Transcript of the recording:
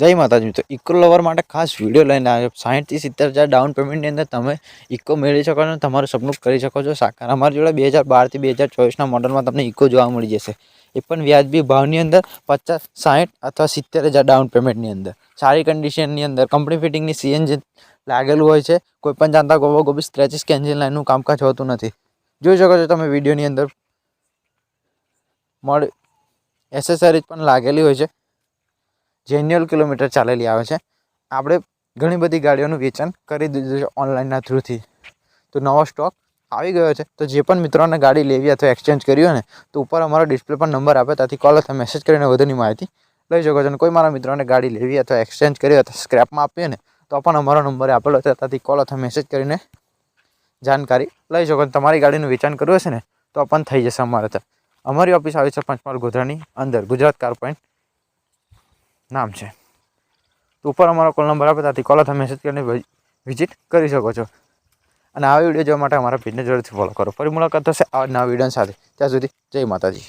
જય માતાજી. તો ઇકો લવર માટે ખાસ વીડિયો લઈને આવ્યો. સાહીઠથી સિત્તેર હજાર ડાઉન પેમેન્ટની અંદર તમે ઇકો મેળવી શકો છો તમારું સપનું કરી શકો છો. સાકાર અમારી જોડે બે હજાર બારથી બે હજાર ચોવીસના મોડલમાં તમને ઇકો જોવા મળી જશે. એ પણ વ્યાજબી ભાવની અંદર પચાસ, સાહીઠ અથવા સિત્તેર હજાર ડાઉન પેમેન્ટની અંદર. સારી કન્ડિશનની અંદર. કંપની ફિટિંગની સીએનજી લાગેલું હોય છે. કોઈ પણ જાણતા ગોબો ગોબી સ્ક્રેચિસ કે એન્જિન લાઇનનું કામકાજ હોતું નથી. જોઈ શકો છો તમે વિડીયોની અંદર. મળ એસેસરીઝ પણ લાગેલી હોય છે. જેન્યુઅલ કિલોમીટર ચાલેલી આવે છે. આપણે ઘણી બધી ગાડીઓનું વેચાણ કરી દીધું છે ઓનલાઈનના થ્રુથી. તો નવો સ્ટોક આવી ગયો છે. તો જે પણ મિત્રોને ગાડી લેવી અથવા એક્સચેન્જ કરી હોય ને, તો ઉપર અમારો ડિસ્પ્લે પર નંબર આપે, ત્યાંથી કોલ અથવા મેસેજ કરીને વધુની માહિતી લઈ શકો છો. અને કોઈ મારા મિત્રોને ગાડી લેવી અથવા એક્સચેન્જ કરી અથવા સ્ક્રેપમાં આપીએ ને, તો પણ અમારો નંબર આપેલો છે. ત્યાંથી કોલ અથવા મેસેજ કરીને જાણકારી લઈ શકો તમારી ગાડીનું વેચાણ કરવું હશે ને, તો પણ થઈ જશે અમારે ત્યાં. અમારી ઓફિસ આવી છે પંચમહાલ ગોધરાની અંદર, ગુજરાત કાર પોઈન્ટ નામ છે. તો ઉપર અમારો કોલ નંબર આપે, ત્યાંથી કોલ અથવા મેસેજ કરીને વિઝિટ કરી શકો છો. અને આ વીડિયો જોવા માટે અમારા પેજને જરૂરથી ફોલો કરો. ફરી મુલાકાત થશે આ નવા વીડિયો સાથે. ત્યાં સુધી જય માતાજી.